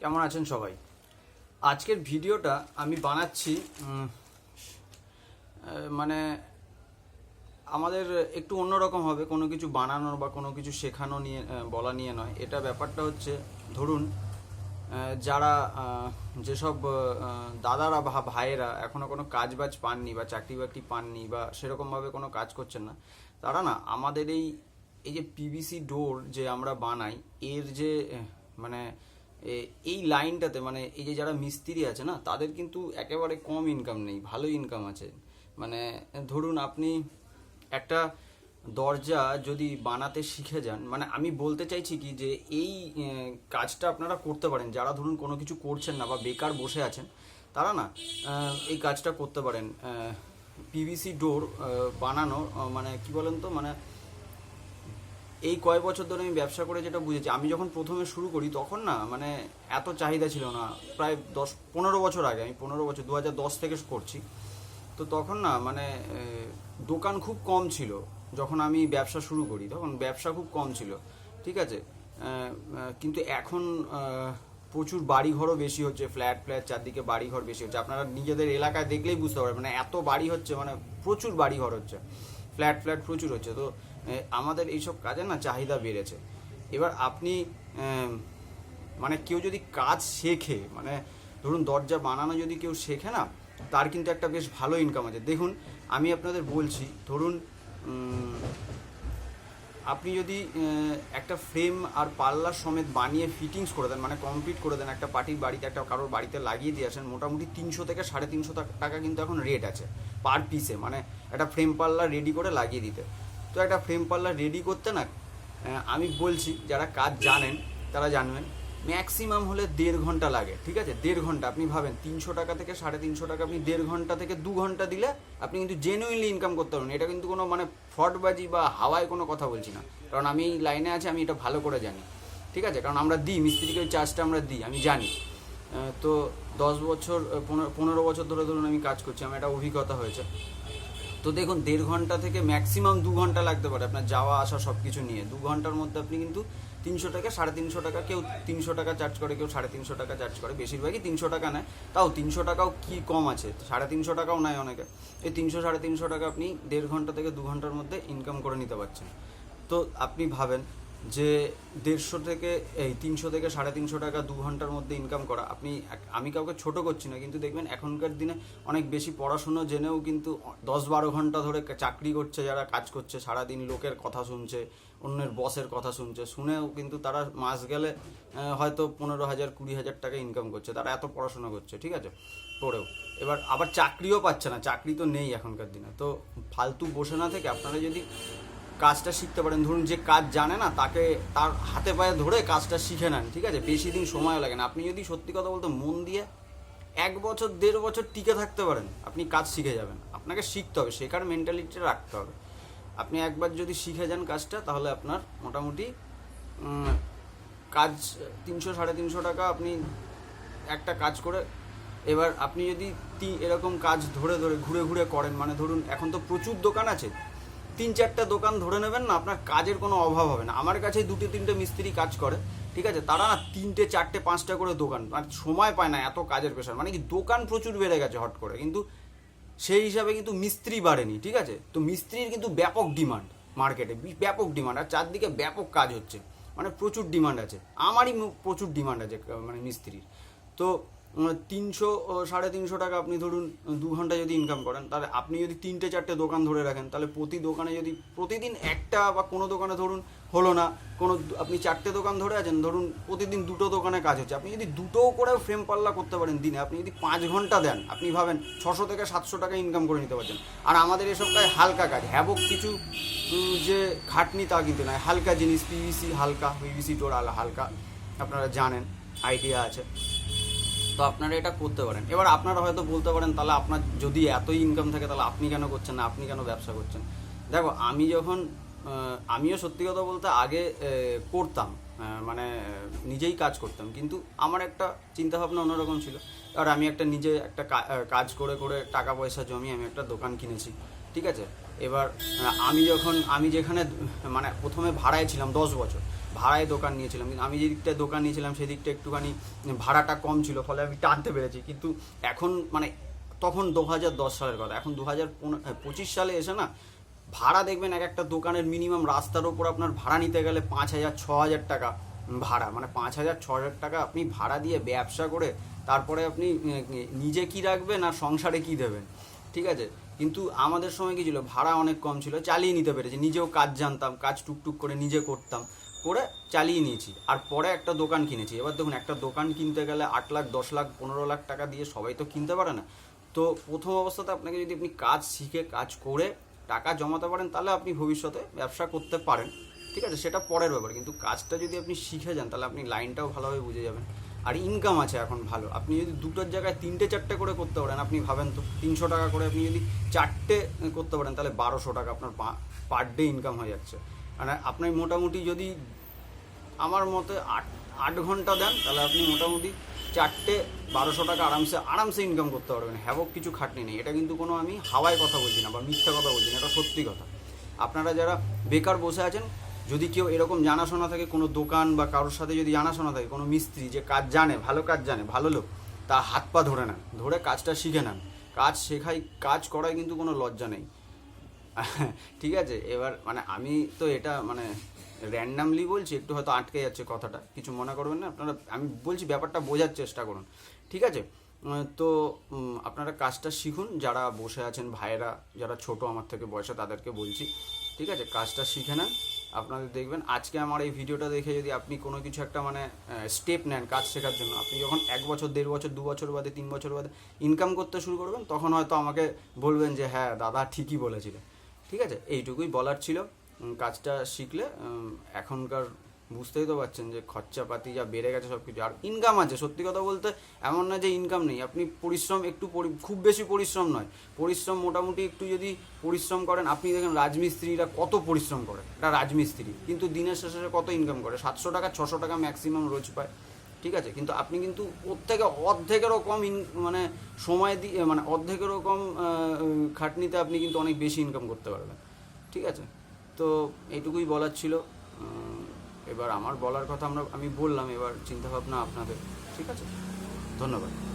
কেমন আছেন সবাই? আজকের ভিডিওটা আমি বানাচ্ছি মানে আমাদের একটু অন্যরকম হবে, কোনো কিছু বানানোর বা কোনো কিছু শেখানো নিয়ে বলা নিয়ে নয়। এটা ব্যাপারটা হচ্ছে, ধরুন যারা যেসব দাদারা বা ভাইয়েরা এখনও কোনো কাজ বাজ পাননি বা চাকরি বাকরি পাননি বা সেরকমভাবে কোনো কাজ করছেন না, তারা না আমাদের এই এই যে পিভিসি ডোর যে আমরা বানাই, এর যে মানে এই লাইনটাতে মানে এই যে যারা মিস্ত্রি আছে না, তাদের কিন্তু একেবারে কম ইনকাম নেই, ভালো ইনকাম আছে। মানে ধরুন আপনি একটা দরজা যদি বানাতে শিখে যান মানে আমি বলতে চাইছি কি যে এই কাজটা আপনারা করতে পারেন, যারা ধরুন কোনো কিছু করছেন না বা বেকার বসে আছেন, তারা না এই কাজটা করতে পারেন। পিভিসি ডোর বানানো মানে কি বলেন তো মানে এই কয় বছর ধরে আমি ব্যবসা করে যেটা বুঝেছি, আমি যখন প্রথমে শুরু করি তখন না মানে এত চাহিদা ছিল না। প্রায় দশ, পনেরো বছর আগে, আমি পনেরো বছর দু দশ থেকে করছি। তো তখন না মানে দোকান খুব কম ছিল যখন আমি ব্যবসা শুরু করি, তখন ব্যবসা খুব কম ছিল, ঠিক আছে? কিন্তু এখন প্রচুর বাড়িঘরও বেশি হচ্ছে, ফ্ল্যাট ফ্ল্যাট, চারদিকে বাড়িঘর বেশি হচ্ছে। আপনারা নিজেদের এলাকায় দেখলেই বুঝতে পারবেন মানে এত বাড়ি হচ্ছে মানে প্রচুর বাড়িঘর হচ্ছে। ফ্ল্যাট ফ্ল্যাট প্রচুর হচ্ছে। তো আমাদের এইসব কাজের না চাহিদা বেড়েছে। এবার আপনি মানে কেউ যদি কাজ শেখে মানে ধরুন দরজা বানানো যদি কেউ শেখে না, তার কিন্তু একটা বেশ ভালো ইনকাম আছে। দেখুন, আমি আপনাদের বলছি, ধরুন আপনি যদি একটা ফ্রেম আর পাল্লার সমেত বানিয়ে ফিটিংস করে দেন মানে কমপ্লিট করে দেন, একটা পার্টির বাড়িতে, একটা কারোর বাড়িতে লাগিয়ে দিয়ে আসেন, মোটামুটি তিনশো থেকে সাড়ে তিনশো টাকা কিন্তু এখন রেট আছে পার পিসে মানে একটা ফ্রেম পাল্লা রেডি করে লাগিয়ে দিতে। তো একটা ফ্রেম পাল্লা রেডি করতে না আমি বলছি, যারা কাজ জানেন, তারা জানবেন ম্যাক্সিমাম হলে দেড় ঘণ্টা লাগে, ঠিক আছে? দেড় ঘণ্টা, আপনি ভাবেন, তিনশো টাকা থেকে সাড়ে তিনশো টাকা, আপনি দেড় ঘণ্টা থেকে দু ঘণ্টা দিলে আপনি কিন্তু জেনুইনলি ইনকাম করতে পারবেন। এটা কিন্তু কোনো মানে ফ্রডবাজি বা হাওয়ায় কোনো কথা বলছি না। কারণ আমি এই লাইনে আছি, আমি এটা ভালো করে জানি, ঠিক আছে? কারণ আমরা দিই, মিস্ত্রিকে ওই চার্জটা আমরা দিই, আমি জানি। তো দশ বছর পনেরো বছর ধরে ধরুন আমি কাজ করছি, আমার একটা অভিজ্ঞতা হয়েছে। তো দেখুন, দেড় ঘণ্টা থেকে ম্যাক্সিমাম দু ঘণ্টা লাগতে পারে আপনার যাওয়া, আসা সব কিছু নিয়ে। দু ঘণ্টার মধ্যে আপনি কিন্তু তিনশো টাকা, সাড়ে তিনশো টাকা, কেউ তিনশো টাকা চার্জ করে, কেউ সাড়ে তিনশো টাকা চার্জ করে। বেশিরভাগই তিনশো টাকা নেয়। তাও তিনশো টাকাও কি কম আছে? সাড়ে তিনশো টাকাও নেয় অনেকে। এই তিনশো, সাড়ে তিনশো টাকা আপনি দেড় ঘণ্টা থেকে দু ঘণ্টার মধ্যে ইনকাম করে নিতে পারছেন। তো আপনি ভাবেন যে দেড়শো থেকে, এই তিনশো থেকে সাড়ে তিনশো টাকা দু ঘণ্টার মধ্যে ইনকাম করা। আপনি আমি কাউকে ছোট করছি না, কিন্তু দেখবেন এখনকার দিনে অনেক বেশি পড়াশুনো জেনেও কিন্তু দশ বারো ঘণ্টা ধরে চাকরি করছে, যারা কাজ করছে, সারাদিন লোকের কথা শুনছে, অন্যের বসের কথা শুনছে, শুনেও কিন্তু তারা মাস গেলে হয়তো পনেরো হাজার, কুড়ি হাজার টাকা ইনকাম করছে, তারা এত পড়াশোনা করছে, ঠিক আছে? করেও এবার আবার চাকরিও পাচ্ছে না, চাকরি তো নেই এখনকার দিনে। তো ফালতু বসে না থেকে আপনারা যদি কাজটা শিখতে পারেন। ধরুন যে কাজ জানে না, তাকে তার হাতে পায়ে ধরে কাজটা শিখে নেন, ঠিক আছে? বেশি দিন সময় লাগে না। আপনি যদি সত্যি কথা বলতে মন দিয়ে এক বছর, দেড় বছর টিকে থাকতে পারেন, আপনি কাজ শিখে যাবেন। আপনাকে শিখতে হবে, শেখার মেন্টালিটিটা রাখতে হবে। আপনি একবার যদি শিখে যান কাজটা, তাহলে আপনার মোটামুটি কাজ তিনশো, সাড়ে তিনশো টাকা আপনি একটা কাজ করে এবার আপনি যদি এরকম কাজ ধরে ধরে, ঘুরে ঘুরে করেন মানে ধরুন এখন তো প্রচুর দোকান আছে তিন চারটা দোকান ধরে নেবেন না, আপনার কাজের কোনো অভাব হবে না। আমার কাছে দুটো তিনটে মিস্ত্রি কাজ করে, ঠিক আছে? তারা না তিনটে, চারটে, পাঁচটা করে দোকান, আর সময় পায় না এত কাজের প্রেশার মানে কি দোকান প্রচুর বেড়ে গেছে হট করে, কিন্তু সেই হিসাবে কিন্তু মিস্ত্রি বাড়েনি, ঠিক আছে? তো মিস্ত্রির কিন্তু ব্যাপক ডিমান্ড মার্কেটে, ব্যাপক ডিমান্ড, আর চারদিকে ব্যাপক কাজ হচ্ছে। মানে প্রচুর ডিমান্ড আছে। আমারই প্রচুর ডিমান্ড আছে মানে মিস্ত্রির। তো তিনশো সাড়ে তিনশো টাকা আপনি ধরুন, দু ঘণ্টা যদি ইনকাম করেন, তাহলে আপনি যদি তিনটে, চারটে দোকান ধরে রাখেন, তাহলে প্রতি দোকানে যদি, প্রতিদিন একটা বা কোনো দোকানে ধরুন, হলো না, কোনো আপনি চারটে দোকান ধরে আছেন, ধরুন প্রতিদিন দুটো দোকানে কাজ হচ্ছে, আপনি যদি দুটোও করে ফ্রেম পাল্লা করতে পারেন দিনে, আপনি যদি পাঁচ ঘণ্টা দেন, আপনি ভাবেন ছশো থেকে সাতশো টাকা ইনকাম করে নিতে পারছেন। আর আমাদের এসব কাজ হালকা কাজ, হ্যাবক কিছু যে খাটনি তা কিন্তু নয়, হালকা জিনিস পিভিসি হালকা পিভিসি টোর হালকা, আপনারা জানেন আইডিয়া আছে। তো আপনারা এটা করতে পারেন। এবার আপনারা হয়তো বলতে পারেন, তাহলে আপনার যদি এতই ইনকাম থাকে, তাহলে আপনি কেন করছেন না? আপনি কেন ব্যবসা করছেন? দেখো, আমি যখন আমিও সত্যি কথা বলতে আগে করতাম মানে নিজেই কাজ করতাম। কিন্তু আমার একটা চিন্তাভাবনা অন্যরকম ছিল। আর আমি একটা নিজে একটা কাজ করে করে টাকা পয়সা জমিয়ে আমি একটা দোকান কিনেছি। ঠিক আছে? এবার আমি যখন, আমি যেখানে মানে প্রথমে ভাড়ায় ছিলাম দশ বছর। ভাড়ায় দোকান নিয়েছিলাম। কিন্তু আমি যে দিকটায় দোকান নিয়েছিলাম সেই দিকটা একটুখানি ভাড়াটা কম ছিল, ফলে আমি টানতে পেরেছি। কিন্তু এখন মানে তখন দু হাজার দশ সালের কথা। এখন দু হাজার পঁচিশ সালে এসে না, ভাড়া দেখবেন এক একটা দোকানের মিনিমাম রাস্তার ওপর আপনার ভাড়া নিতে গেলে পাঁচ হাজার, ছ হাজার টাকা ভাড়া। মানে পাঁচ হাজার, ছ হাজার টাকা আপনি ভাড়া দিয়ে ব্যবসা করে তারপরে আপনি নিজে কি রাখবেন আর সংসারে কি দেবেন? ঠিক আছে? কিন্তু আমাদের সময় কি ছিল? ভাড়া অনেক কম ছিল, চালিয়ে নিতে পেরেছি। নিজেও কাজ জানতাম, কাজ টুকটুক করে নিজে করতাম। করে চালিয়ে নিয়েছি। আর পরে একটা দোকান কিনেছি। এবার দেখুন, একটা দোকান কিনতে গেলে আট লাখ, দশ লাখ, পনেরো লাখ টাকা দিয়ে সবাই তো কিনতে পারে না। তো প্রথম অবস্থাতে আপনাকে যদি আপনি কাজ শিখে, কাজ করে টাকা জমাতে পারেন, তাহলে আপনি ভবিষ্যতে ব্যবসা করতে পারেন। ঠিক আছে? সেটা পরের ব্যাপার। কিন্তু কাজটা যদি আপনি শিখে যান, তাহলে আপনি লাইনটাও ভালোভাবে বুঝে যাবেন। আর ইনকাম আছে এখন ভালো। আপনি যদি দুটোর জায়গায় তিনটে, চারটে করে করতে পারেন, আপনি ভাবেন তো, তিনশো টাকা করে আপনি যদি চারটে করতে পারেন, তাহলে বারোশো টাকা আপনার পার ডে ইনকাম হয়ে যাচ্ছে। মানে আপনি মোটামুটি যদি আমার মতে আট আট ঘণ্টা দেন, তাহলে আপনি মোটামুটি চারটে বারোশো টাকা আরামসে আরামসে ইনকাম করতে পারবেন। হ্যাবক কিছু খাটনি নেই। এটা কিন্তু কোনো আমি হাওয়ায় কথা বলছি না বা মিথ্যা কথা বলছি না, এটা সত্যি কথা। আপনারা যারা বেকার বসে আছেন, যদি কেউ এরকম জানাশোনা থাকে, কোনো দোকান বা কারোর সাথে যদি জানাশোনা থাকে, কোনো মিস্ত্রি যে কাজ জানে, ভালো কাজ জানে, ভালো লোক তার হাত পা ধরে নেন, ধরে কাজটা শিখে নেন। কাজ শেখাই কাজ করায় কিন্তু কোনো লজ্জা নেই। ঠিক আছে, এবার মানে আমি তো এটা মানে র্যান্ডামলি বলছি, একটু হয়তো আটকে যাচ্ছে কথাটা, কিছু মনে করবেন না, আপনারা, আমি বলছি ব্যাপারটা বোঝার চেষ্টা করুন, ঠিক আছে? তো আপনারা কাজটা শিখুন, যারা বসে আছেন ভাইয়েরা, যারা ছোট আমার থেকে বয়সে, তাদেরকে বলছি, ঠিক আছে? কাজটা শিখে নেন, আপনাদের দেখবেন, আজকে আমার এই ভিডিওটা দেখে যদি আপনি কোনো কিছু একটা মানে স্টেপ নেন কাজ শেখার জন্য, আপনি যখন এক বছর, দেড় বছর, দু বছর বাদে, তিন বছর বাদে ইনকাম করতে শুরু করবেন, তখন হয়তো আমাকে বলবেন যে হ্যাঁ দাদা ঠিকই বলেছিলেন ঠিক আছে? এইটুকুই বলার ছিল। কাজটা শিখলে এখনকার বুঝতেই তো পারছেন যে খরচাপাতি যা বেড়ে গেছে সব কিছু আর ইনকাম আছে, সত্যি কথা বলতে এমন না যে ইনকাম নেই। আপনি পরিশ্রম একটু খুব বেশি পরিশ্রম নয়। পরিশ্রম মোটামুটি একটু যদি পরিশ্রম করেন, আপনি দেখেন রাজমিস্ত্রিরা কত পরিশ্রম করে। এটা রাজমিস্ত্রি, কিন্তু দিনের শেষে কত ইনকাম করে? সাতশো টাকা, ছশো টাকা ম্যাক্সিমাম রোজ পায়। ঠিক আছে? কিন্তু আপনি কিন্তু ওর থেকে অর্ধেকেরও কম ইন মানে সময় দিয়ে মানে অর্ধেকেরও কম খাটনিতে আপনি কিন্তু অনেক বেশি ইনকাম করতে পারবেন। ঠিক আছে? তো এইটুকুই বলার ছিল। এবার আমার বলার কথা আমরা, আমি বললাম, এবার চিন্তাভাবনা আপনাদের। ঠিক আছে? ধন্যবাদ।